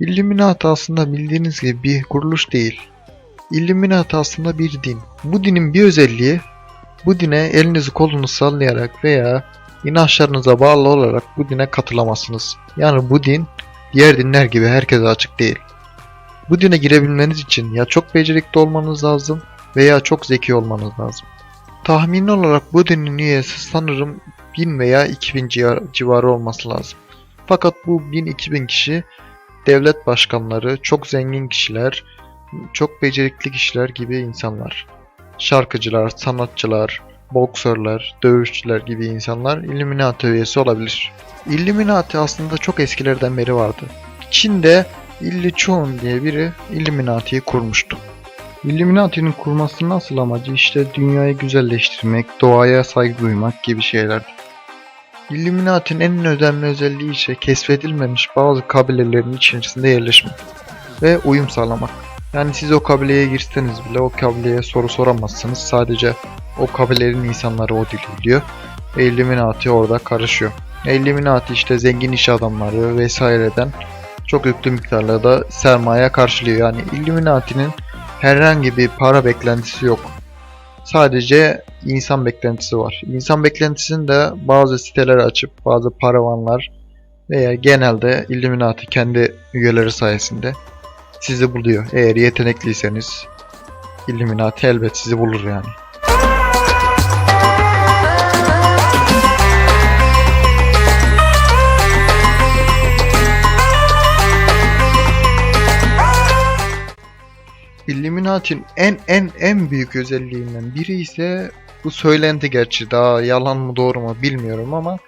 Illuminati aslında bildiğiniz gibi bir kuruluş değil. Illuminati aslında bir din. Bu dinin bir özelliği bu dine elinizi kolunuzu sallayarak veya inançlarınıza bağlı olarak bu dine katılamazsınız. Yani bu din diğer dinler gibi herkese açık değil. Bu dine girebilmeniz için ya çok becerikli olmanız lazım veya çok zeki olmanız lazım. Tahmini olarak bu dinin üyesi sanırım 1000 veya 2000 civar- civarı olması lazım. Fakat bu 1000-2000 kişi devlet başkanları, çok zengin kişiler, çok becerikli kişiler gibi insanlar. Şarkıcılar, sanatçılar, boksörler, dövüşçüler gibi insanlar Illuminati üyesi olabilir. Illuminati aslında çok eskilerden beri vardı. Çin'de Illi Chun diye biri Illuminati'yi kurmuştu. Illuminati'nin kurmasının asıl amacı işte dünyayı güzelleştirmek, doğaya saygı duymak gibi şeylerdi. Illuminati'nin en önemli özelliği ise keşfedilmemiş bazı kabilelerin içerisinde yerleşmek ve uyum sağlamak. Yani siz o kabileye girseniz bile o kabileye soru soramazsınız. Sadece o kabilenin insanları o dili biliyor. Ve Illuminati orada karışıyor. Illuminati işte zengin iş adamları vesaireden çok yüklü miktarlarda sermaye karşılıyor. Yani Illuminati'nin herhangi bir para beklentisi yok. Sadece insan beklentisi var. İnsan beklentisini de bazı siteler açıp bazı paravanlar veya genelde Illuminati kendi üyeleri sayesinde sizi buluyor. Eğer yetenekliyseniz Illuminati elbet sizi bulur yani. Illuminati'nin en en en büyük özelliğinden biri ise bu söylenti gerçi daha yalan mı doğru mu bilmiyorum ama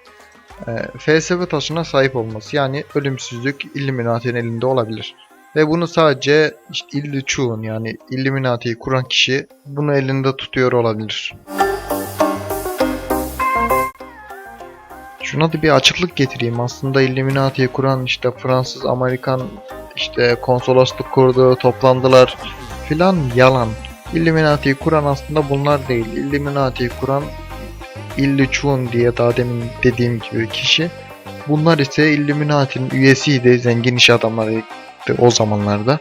e, felsefe taşına sahip olması yani ölümsüzlük Illuminati'nin elinde olabilir. Ve bunu sadece işte Illi Chun yani Illuminati'yi kuran kişi bunu elinde tutuyor olabilir. Şuna da bir açıklık getireyim. Aslında Illuminati'yi kuran işte Fransız, Amerikan işte konsolosluk kurdu, toplandılar filan yalan. Illuminati'yi kuran aslında bunlar değil. Illuminati'yi kuran Illi Chun diye daha demin dediğim gibi kişi. Bunlar ise Illuminati'nin üyesiydi, zengin iş adamlarıydı o zamanlarda.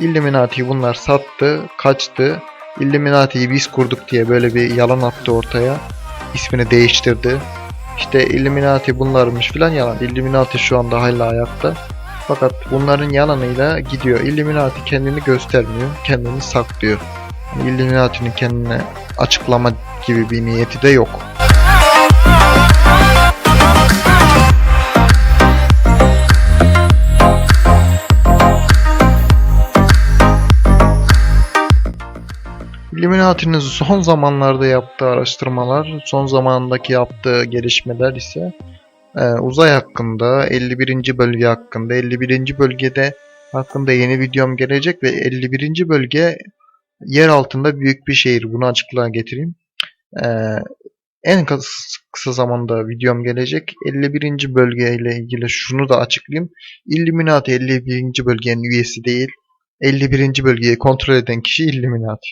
Illuminati'yi bunlar sattı, kaçtı. Illuminati'yi biz kurduk diye böyle bir yalan attı ortaya. İsmini değiştirdi. İşte Illuminati bunlarmış filan yalan. Illuminati şu anda hala ayakta. Fakat bunların yalanıyla gidiyor. Illuminati kendini göstermiyor, kendini saklıyor. Yani Illuminati'nin kendine açıklama gibi bir niyeti de yok. Illuminati'nin son zamanlarda yaptığı araştırmalar, son zamandaki yaptığı gelişmeler ise e, uzay hakkında, 51. bölge hakkında, 51. bölgede hakkında yeni videom gelecek ve 51. bölge yer altında büyük bir şehir. Bunu açıklığa getireyim. E, en kısa, zamanda videom gelecek. 51. bölge ile ilgili şunu da açıklayayım. Illuminati 51. bölgenin üyesi değil. 51. bölgeyi kontrol eden kişi Illuminati.